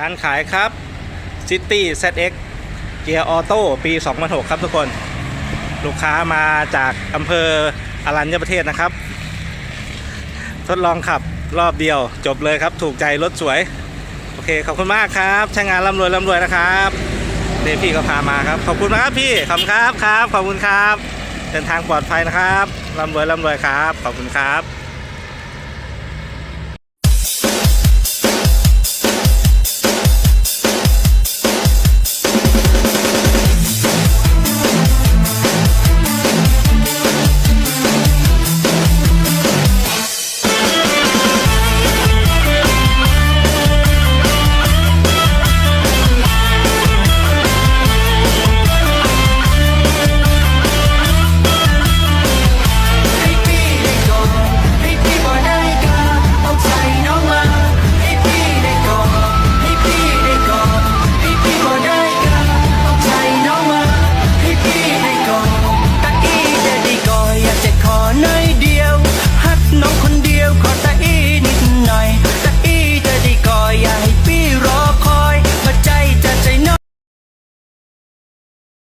การขายครับ City ZX เกียร์ออโต้ปี 2006 ครับทุกคน ลูกค้ามาจากอำเภออรัญญประเทศนะครับ ทดลองขับรอบเดียวจบเลยครับ ถูกใจรถสวย โอเค ขอบคุณมากครับใช้งานร่ำรวยร่ำรวยนะครับเดยวพี่ก็พามาครับ ขอบคุณนะครับพี่ ขอบคุณครับครับ ขอบคุณครับ เดินทางปลอดภัยนะครับร่ำรวยร่ำรวยครับ ขอบคุณครับ